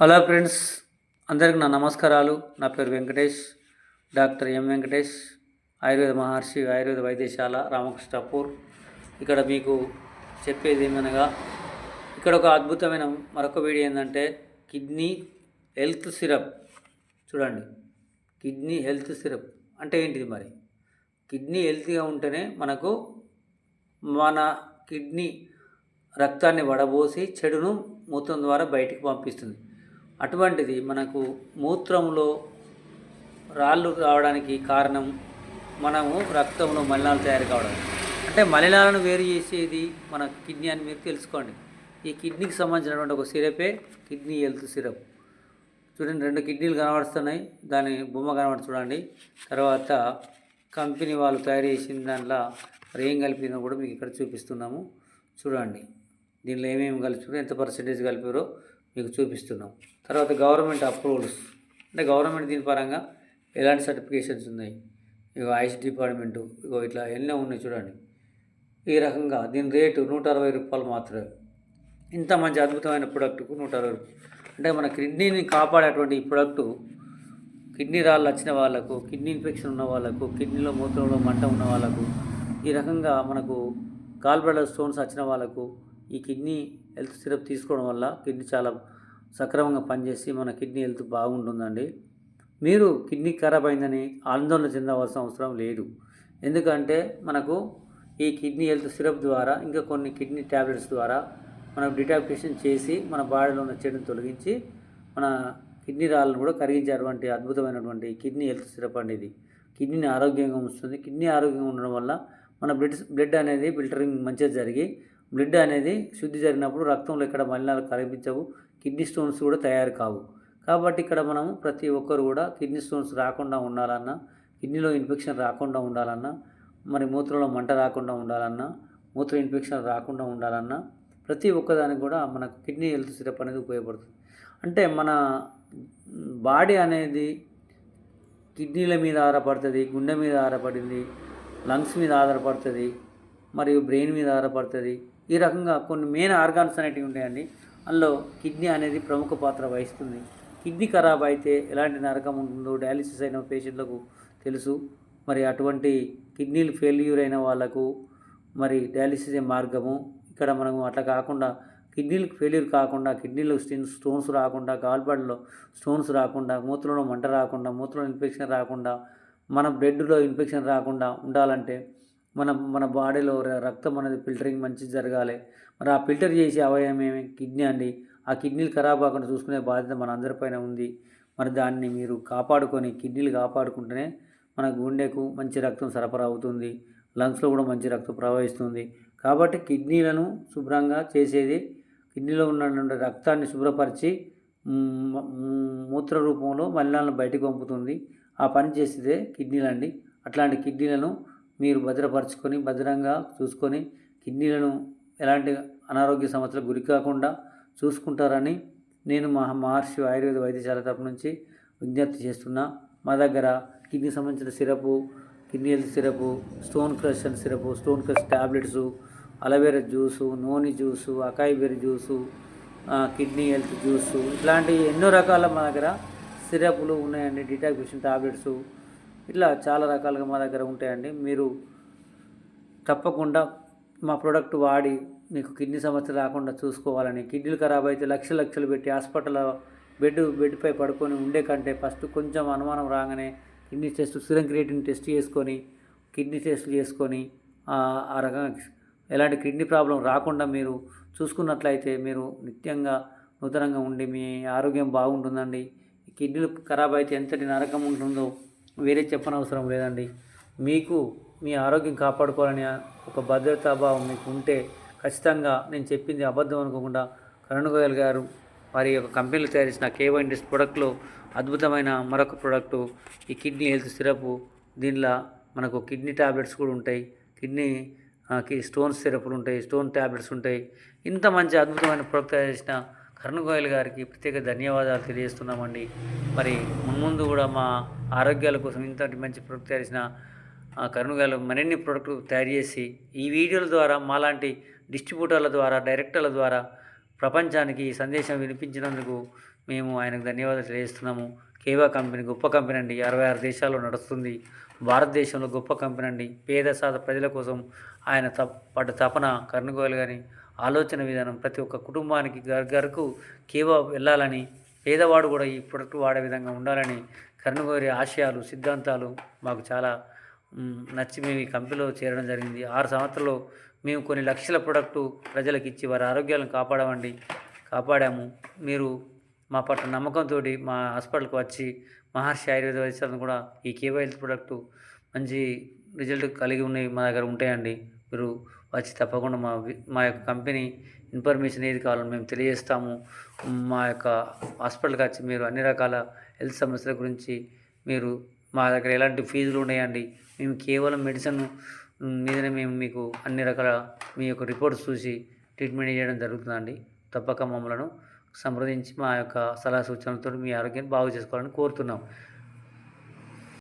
Hello friends అందరికి నా నమస్కారాలు. నా పేరు Venkatesh. Doctor M Venkatesh. Ayurveda Maharshi Ayurveda వైద్యశాల రామకృష్ణపూర్. ఇక్కడ మీకు చెప్పేది ఏమనగా ఇక్కడ ఒక అద్భుతమైన మరొక వీడియో ఏంటంటే కిడ్నీ హెల్త్ సిరప్. చూడండి. Kidney health syrup. అంటే ఏంటిది మరి? కిడ్నీ హెల్తీగా ఉంటేనే మనకు మన కిడ్నీ రక్తాన్ని వడబోసి చెడును మూత్రం ద్వారా బయటికి పంపిస్తుంది. అటువంటిది మనకు మూత్రంలో రాళ్ళు రావడానికి కారణం మనము రక్తంలో మలినాలు తయారు కావడం. అంటే మలినాలను వేరు చేసేది మన కిడ్నీ అని మీరు తెలుసుకోండి. ఈ కిడ్నీకి సంబంధించినటువంటి ఒక సిరపే కిడ్నీ హెల్త్ సిరప్. చూడండి రెండు కిడ్నీలు కనబడుతున్నాయి. దాని బొమ్మ కనబడి చూడండి. తర్వాత కంపెనీ వాళ్ళు తయారు చేసిన దాంట్లో రేం ఏం కూడా మీకు ఇక్కడ చూపిస్తున్నాము. చూడండి దీనిలో ఏమేమి కలిపారో ఎంత పర్సంటేజ్ కలిపారో మీకు చూపిస్తున్నాం. తర్వాత గవర్నమెంట్ అప్రూవల్స్. అంటే గవర్నమెంట్ దీని పరంగా ఎలాంటి సర్టిఫికేషన్స్ ఉన్నాయి? ఇగో ఐస్ డిపార్ట్మెంటు ఇగో ఇట్లా ఎన్నో ఉన్నాయి చూడండి. ఈ రకంగా దీని రేటు నూట అరవై రూపాయలు మాత్రమే. ఇంత మంచి అద్భుతమైన ప్రోడక్ట్కు నూట అరవై రూపాయలు అంటే మన కిడ్నీని కాపాడేటువంటి ఈ ప్రోడక్టు కిడ్నీ రాళ్ళు వచ్చిన వాళ్ళకు కిడ్నీ ఇన్ఫెక్షన్ ఉన్న వాళ్ళకు కిడ్నీలో మూత్రంలో మంట ఉన్న వాళ్ళకు ఈ రకంగా మనకు గాల్బ్లాడర్ స్టోన్స్ వచ్చిన వాళ్ళకు ఈ కిడ్నీ హెల్త్ సిరప్ తీసుకోవడం వల్ల కిడ్నీ చాలా సక్రమంగా పనిచేసి మన కిడ్నీ హెల్త్ బాగుంటుందండి. మీరు కిడ్నీ ఖరాబ్ అయిందని ఆందోళన చెందవలసిన అవసరం లేదు. ఎందుకంటే మనకు ఈ కిడ్నీ హెల్త్ సిరప్ ద్వారా ఇంకా కొన్ని కిడ్నీ ట్యాబ్లెట్స్ ద్వారా మనం డిటాక్టేషన్ చేసి మన బాడీలో ఉన్న చెడును తొలగించి మన కిడ్నీ రాళ్ళను కూడా కరిగించేటువంటి అద్భుతమైనటువంటి కిడ్నీ హెల్త్ సిరప్ అండి ఇది. కిడ్నీని ఆరోగ్యంగా ఉంచుతుంది. కిడ్నీ ఆరోగ్యంగా ఉండడం వల్ల మన బ్లడ్ బ్లడ్ అనేది ఫిల్టరింగ్ మంచిగా జరిగి బ్లడ్ అనేది శుద్ధి జరిగినప్పుడు రక్తంలో ఇక్కడ మలినాలు కనిపించవు కిడ్నీ స్టోన్స్ కూడా తయారు కావు. కాబట్టి ఇక్కడ మనము ప్రతి ఒక్కరు కూడా కిడ్నీ స్టోన్స్ రాకుండా ఉండాలన్నా కిడ్నీలో ఇన్ఫెక్షన్ రాకుండా ఉండాలన్నా మరి మూత్రంలో మంట రాకుండా ఉండాలన్నా మూత్ర ఇన్ఫెక్షన్ రాకుండా ఉండాలన్నా ప్రతి ఒక్కదానికి కూడా మనకు కిడ్నీ హెల్త్ సిరప్ అనేది ఉపయోగపడుతుంది. అంటే మన బాడీ అనేది కిడ్నీల మీద ఆధారపడుతుంది గుండె మీద ఆధారపడింది లంగ్స్ మీద ఆధారపడుతుంది మరియు బ్రెయిన్ మీద ఆధారపడుతుంది. ఈ రకంగా కొన్ని మెయిన్ ఆర్గాన్స్ అనేటివి ఉంటాయండి అందులో కిడ్నీ అనేది ప్రముఖ పాత్ర వహిస్తుంది. కిడ్నీ ఖరాబ్ అయితే ఎలాంటి నరకం ఉంటుందో డయాలిసిస్ అయిన పేషెంట్లకు తెలుసు. మరి అటువంటి కిడ్నీలు ఫెయిల్యూర్ అయిన వాళ్ళకు మరి డయాలిసిస్ మార్గము? ఇక్కడ మనము అట్లా కాకుండా కిడ్నీలకు ఫెయిల్యూర్ కాకుండా కిడ్నీలో స్టిన్ స్టోన్స్ రాకుండా గాల్బాడ్లో స్టోన్స్ రాకుండా మూత్రంలో మంట రాకుండా మూత్రంలో ఇన్ఫెక్షన్ రాకుండా మన బ్లడ్లో ఇన్ఫెక్షన్ రాకుండా ఉండాలంటే మన మన బాడీలో రక్తం అనేది ఫిల్టరింగ్ మంచి జరగాలి. మరి ఆ ఫిల్టర్ చేసే అవయవం ఏమి? కిడ్నీ అండి. ఆ కిడ్నీలు ఖరాబ్ కాకుండా చూసుకునే బాధ్యత మన అందరిపైన ఉంది. మరి దాన్ని మీరు కాపాడుకొని కిడ్నీలు కాపాడుకుంటేనే మన గుండెకు మంచి రక్తం సరఫరా అవుతుంది. లంగ్స్లో కూడా మంచి రక్తం ప్రవహిస్తుంది. కాబట్టి కిడ్నీలను శుభ్రంగా చేసేది కిడ్నీలో ఉన్నటువంటి రక్తాన్ని శుభ్రపరిచి మూత్ర రూపంలో మలినాలను బయటకు పంపుతుంది. ఆ పని చేసేదే కిడ్నీలు అండి అట్లాంటి కిడ్నీలను మీరు భద్రపరచుకొని భద్రంగా చూసుకొని కిడ్నీలను ఎలాంటి అనారోగ్య సమస్యలకు గురి కాకుండా చూసుకుంటారని నేను మా మహర్షి ఆయుర్వేద వైద్యశాల తరపు నుంచి విజ్ఞప్తి చేస్తున్నా. మా దగ్గర కిడ్నీ సంబంధించిన syrup kidney health syrup stone crush అని syrup stone crush tablets aloe vera juice noni juice acai berry juice kidney health juice ఇట్లాంటి ఎన్నో రకాల మా దగ్గర సిరపులు ఉన్నాయండి డిటాక్సేషన్ టాబ్లెట్స్. ఇట్లా చాలా రకాలుగా మా దగ్గర ఉంటాయండి. మీరు తప్పకుండా మా ప్రోడక్ట్ వాడి మీకు కిడ్నీ సమస్య రాకుండా చూసుకోవాలని కిడ్నీలు ఖరాబ్ అయితే లక్షలు లక్షలు పెట్టి హాస్పిటల్ బెడ్ బెడ్పై పడుకొని ఉండే కంటే ఫస్ట్ కొంచెం అనుమానం రాగానే kidney test serum creatine test చేసుకొని కిడ్నీ టెస్ట్ చేసుకొని ఆ రకంగా ఎలాంటి కిడ్నీ ప్రాబ్లం రాకుండా మీరు చూసుకున్నట్లయితే మీరు నిత్యంగా నూతనంగా ఉండి మీ ఆరోగ్యం బాగుంటుందండి. కిడ్నీలు ఖరాబ్ అయితే ఎంతటి నరకం ఉంటుందో వేరే చెప్పనవసరం లేదండి. మీకు మీ ఆరోగ్యం కాపాడుకోవాలని ఒక భద్రతాభావం మీకు ఉంటే ఖచ్చితంగా నేను చెప్పింది అబద్ధం అనుకోకుండా కరుణగోయల్ గారు వారి యొక్క కంపెనీలు తయారు చేసిన కేవో ఇండస్ ప్రోడక్ట్లో అద్భుతమైన మరొక ప్రోడక్టు ఈ కిడ్నీ హెల్త్ సిరప్. దీనిలో మనకు కిడ్నీ టాబ్లెట్స్ కూడా ఉంటాయి. కిడ్నీ స్టోన్ సిరప్లు ఉంటాయి స్టోన్ టాబ్లెట్స్ ఉంటాయి. ఇంత మంచి అద్భుతమైన ప్రోడక్ట్ తయారు చేసిన కరుణగోయల్ గారికి ప్రత్యేక ధన్యవాదాలు తెలియజేస్తున్నామండి. మరి మున్ముందు కూడా మా ఆరోగ్యాల కోసం ఇంతటి మంచి ప్రోడక్ట్ తయారు చేసిన కరుణ్ గోయల్ మరిన్ని ప్రొడక్ట్లు తయారు చేసి ఈ వీడియోల ద్వారా మాలాంటి డిస్ట్రిబ్యూటర్ల ద్వారా డైరెక్టర్ల ద్వారా ప్రపంచానికి ఈ సందేశం వినిపించినందుకు మేము ఆయనకు ధన్యవాదాలు తెలియజేస్తున్నాము. కేవా కంపెనీ గొప్ప కంపెనీ అండి. అరవై ఆరు దేశాల్లో నడుస్తుంది. భారతదేశంలో గొప్ప కంపెనీ అండి. పేద సాధ ప్రజల కోసం ఆయన తప్ప పడ్డ తపన గోయల్ గారిని ఆలోచన విధానం ప్రతి ఒక్క కుటుంబానికి గరకు కేవా వెళ్ళాలని పేదవాడు కూడా ఈ ప్రొడక్ట్ వాడే విధంగా ఉండాలని కర్ణగోరి ఆశయాలు సిద్ధాంతాలు మాకు చాలా నచ్చి మేము ఈ కంపెనీలో చేరడం జరిగింది. ఆరు సంవత్సరాల్లో మేము కొన్ని లక్షల ప్రొడక్టు ప్రజలకు ఇచ్చి వారి ఆరోగ్యాలను కాపాడమండి కాపాడాము. మీరు మా పట్ల నమ్మకంతో మా హాస్పిటల్కి వచ్చి మహర్షి ఆయుర్వేద వైద్యాలను కూడా ఈ కేవై హెల్త్ ప్రొడక్టు మంచి రిజల్ట్ కలిగి ఉన్నాయి మా దగ్గర ఉంటాయండి. మీరు వచ్చి తప్పకుండా మా మా యొక్క కంపెనీ ఇన్ఫర్మేషన్ ఏది కావాలో మేము తెలియజేస్తాము. మా యొక్క హాస్పిటల్కి వచ్చి మీరు అన్ని రకాల హెల్త్ సమస్యల గురించి మీరు మా దగ్గర ఎలాంటి ఫీజులు ఉన్నాయండి? మేము కేవలం మెడిసిన్ మీదనే మేము మీకు అన్ని రకాల మీ యొక్క రిపోర్ట్స్ చూసి ట్రీట్మెంట్ చేయడం జరుగుతుందండి. తప్పక మమ్మలను సంప్రదించి మా యొక్క సలహా సూచనలతో మీ ఆరోగ్యాన్ని బాగు చేసుకోవాలని కోరుతున్నాం.